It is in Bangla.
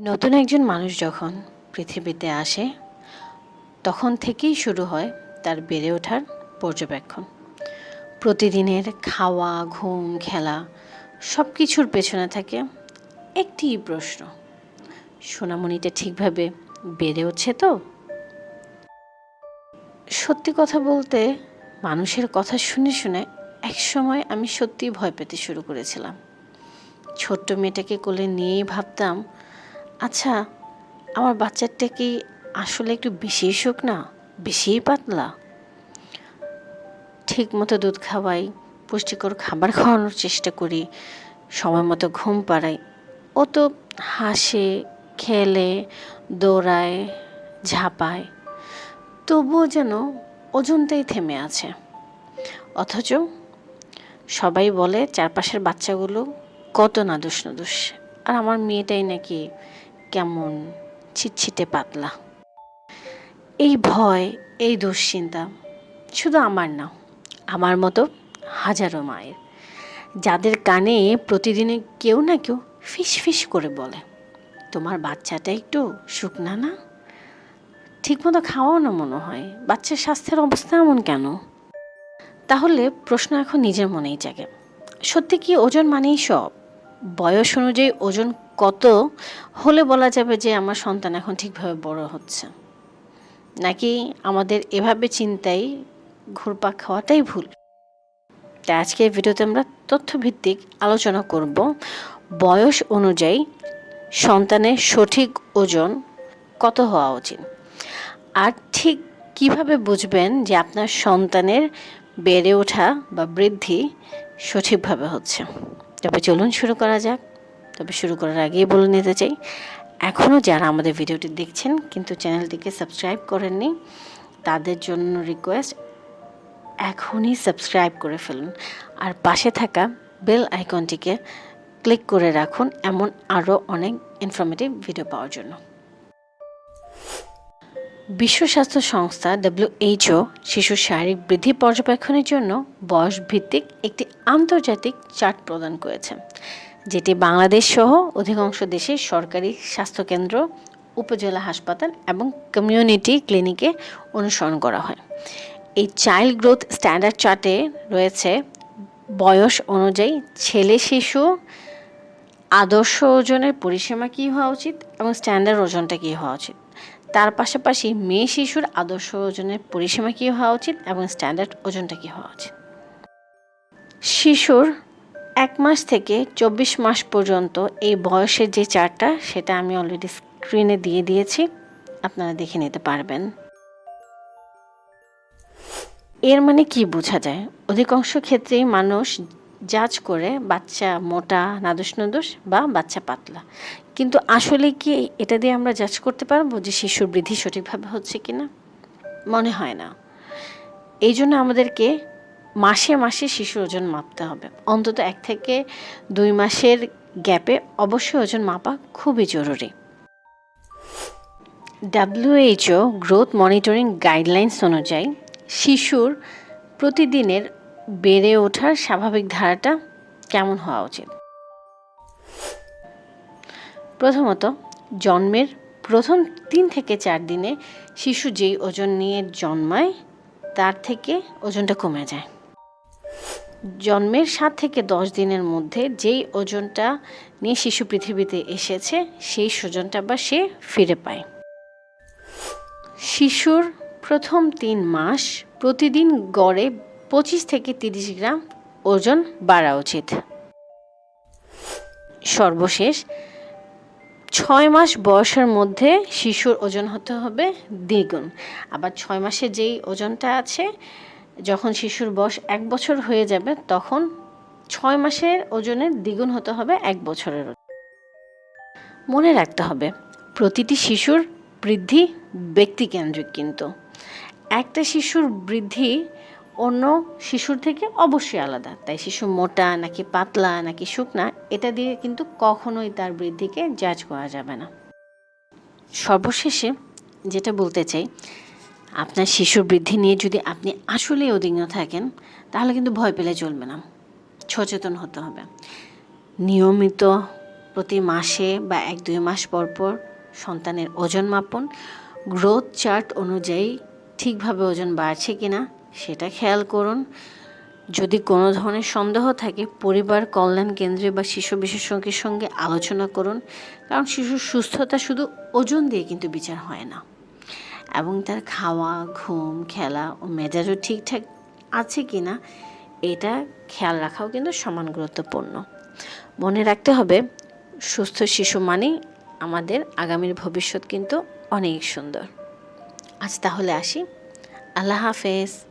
নতুন একজন মানুষ যখন পৃথিবীতে আসে, তখন থেকেই শুরু হয় তার বেড়ে ওঠার পর্যবেক্ষণ। প্রতিদিনের খাওয়া, ঘুম, খেলা সব কিছুর পেছনে থাকে একটি প্রশ্ন। সোনামণিটা ঠিকভাবে বেড়ে উঠছে তো? সত্যি কথা বলতে, মানুষের কথা শুনে শুনে একসময় আমি সত্যিই ভয় পেতে শুরু করেছিলাম। ছোট্ট মেয়েটাকে কোলে নিয়েই ভাবতাম আচ্ছা আমার বাচ্চাটা কি আসলে একটু বেশি সুখ না? বেশিই পাতলা? ঠিক মতো দুধ খাওয়াই, পুষ্টিকর খাবার খাওয়ানোর চেষ্টা করি সময় মতো ঘুম পাড়াই। ও তো হাসে, খেলে, দৌড়ায়, ঝাঁপায়। তবুও যেন ওজনটাই থেমে আছে। অথচ সবাই বলে, চারপাশের বাচ্চাগুলো কত নাদুস নাদুস আর আমার মেয়েটাই নাকি কেমন ছিটছিটে পাতলা। এই ভয়, এই দুশ্চিন্তা শুধু আমার না, আমার মতো হাজারো মায়ের। যাদের কানে প্রতিদিনে কেউ না কেউ ফিস ফিস করে বলে, তোমার বাচ্চাটা একটু শুকনা না? ঠিকমতো খাওয়াও না মনে হয়। বাচ্চার স্বাস্থ্যের অবস্থা এমন কেন? তাহলে প্রশ্ন এখন নিজের মনেই জাগে। সত্যি কি ওজন মানেই সব? বয়স অনুযায়ী ওজন কত হলে বলা যাবে যে আমার সন্তান এখন ঠিকভাবে বড় হচ্ছে? নাকি আমাদের এভাবে চিন্তাই ঘুরপাক খাওয়াটাই ভুল? তাই আজকের ভিডিওতে আমরা তথ্যভিত্তিক আলোচনা করব বয়স অনুযায়ী সন্তানের সঠিক ওজন কত হওয়া উচিত? আর ঠিক কীভাবে বুঝবেন যে আপনার সন্তানের বেড়ে ওঠা বা বৃদ্ধি সঠিকভাবে হচ্ছে? তবে চলুন শুরু করা যাক। তবে শুরু করার আগেই বলে নিতে চাই এখনও যারা আমাদের ভিডিওটি দেখছেন কিন্তু চ্যানেলটিকে সাবস্ক্রাইব করেননি, তাদের জন্য রিকোয়েস্ট এখনই সাবস্ক্রাইব করে ফেলুন। আর পাশে থাকা বেল আইকনটিকে ক্লিক করে রাখুন, এমন আরও অনেক ইনফরমেটিভ ভিডিও পাওয়ার জন্য। বিশ্ব স্বাস্থ্য সংস্থা ডব্লিউএইচও শিশুর শারীরিক বৃদ্ধি পর্যবেক্ষণের জন্য বয়স ভিত্তিক একটি আন্তর্জাতিক চার্ট প্রদান করেছে, যেটি বাংলাদেশ সহ অধিকাংশ দেশের সরকারি স্বাস্থ্যকেন্দ্র, উপজেলা হাসপাতাল এবং কমিউনিটি ক্লিনিকে অনুসরণ করা হয়। এই চাইল্ড গ্রোথ স্ট্যান্ডার্ড চার্টে রয়েছে বয়স অনুযায়ী ছেলে শিশু, আদর্শ ওজনের পরিসীমা কী হওয়া উচিত এবং স্ট্যান্ডার্ড ওজনটা কী হওয়া উচিত। তার পাশাপাশি মেয়ে শিশুর আদর্শ ওজনের পরিসীমা কী হওয়া উচিত এবং স্ট্যান্ডার্ড ওজনটা কী হওয়া উচিত? শিশুর এক মাস থেকে চব্বিশ মাস পর্যন্ত এই বয়সের যে চারটা, সেটা আমি অলরেডি স্ক্রিনে দিয়ে দিয়েছি। আপনারা দেখে নিতে পারবেন। এর মানে কি বোঝা যায়? অধিকাংশ ক্ষেত্রেই মানুষ জাজ করে বাচ্চা মোটা নাদুস নদুস বা বাচ্চা পাতলা। কিন্তু আসলে কি এটা দিয়ে আমরা জাজ করতে পারব যে শিশুর বৃদ্ধি সঠিকভাবে হচ্ছে কি না মনে হয় না। এই জন্য আমাদেরকে মাসে মাসে শিশুর ওজন মাপতে হবে। অন্তত এক থেকে দুই মাসের গ্যাপে অবশ্যই ওজন মাপা খুবই জরুরি। ডাব্লিউএইচও গ্রোথ মনিটরিং গাইডলাইন্স অনুযায়ী শিশুর প্রতিদিনের বেড়ে ওঠার স্বাভাবিক ধারাটা কেমন হওয়া উচিত? প্রথমত, জন্মের প্রথম তিন থেকে চার দিনে শিশু যেই ওজন নিয়ে জন্মায়, তার থেকে ওজনটা কমে যায়। জন্মের সাত থেকে দশ দিনের মধ্যে যেই ওজনটা নিয়ে শিশু পৃথিবীতে এসেছে, সেই ওজনটা বা সে ফিরে পায়। শিশুর প্রথম তিন মাস প্রতিদিন গড়ে পঁচিশ থেকে তিরিশ গ্রাম ওজন বাড়া উচিত। সর্বশেষ, ছয় মাস বয়সের মধ্যে শিশুর ওজন হতে হবে দ্বিগুণ। আবার ছয় মাসে যেই ওজনটা আছে, যখন শিশুর বয়স এক বছর হয়ে যাবে, তখন ছয় মাসের ওজনের দ্বিগুণ হতে হবে এক বছরের মনে রাখতে হবে, প্রতিটি শিশুর বৃদ্ধি ব্যক্তিকেন্দ্রিক কিন্তু। একটা শিশুর বৃদ্ধি অন্য শিশুর থেকে অবশ্যই আলাদা। তাই শিশু মোটা নাকি পাতলা নাকি শুকনা, এটা দিয়ে কিন্তু কখনোই তার বৃদ্ধিকে জাজ করা যাবে না। সর্বশেষে যেটা বলতে চাই, আপনার শিশুর বৃদ্ধি নিয়ে যদি আপনি আসলেই উদ্বিগ্ন থাকেন, তাহলে কিন্তু ভয় পেলে চলবে না। সচেতন হতে হবে। নিয়মিত প্রতি মাসে বা এক দুই মাস পর পর সন্তানের ওজন মাপন গ্রোথ চার্ট অনুযায়ী ঠিকভাবে ওজন বাড়ছে কিনা সেটা খেয়াল করুন। যদি কোনো ধরনের সন্দেহ থাকে, পরিবার, কল্যাণ কেন্দ্রে বা শিশু বিশেষজ্ঞের সঙ্গে আলোচনা করুন। কারণ শিশুর সুস্থতা শুধু ওজন দিয়ে কিন্তু বিচার হয় না। এবং তার খাওয়া, ঘুম, খেলা ও মেজাজও ঠিকঠাক আছে কি না এটা খেয়াল রাখাও কিন্তু সমান গুরুত্বপূর্ণ। মনে রাখতে হবে, সুস্থ শিশু মানেই আমাদের আগামীর ভবিষ্যৎ কিন্তু অনেক সুন্দর। আজ তাহলে আসি। আল্লাহ হাফেজ।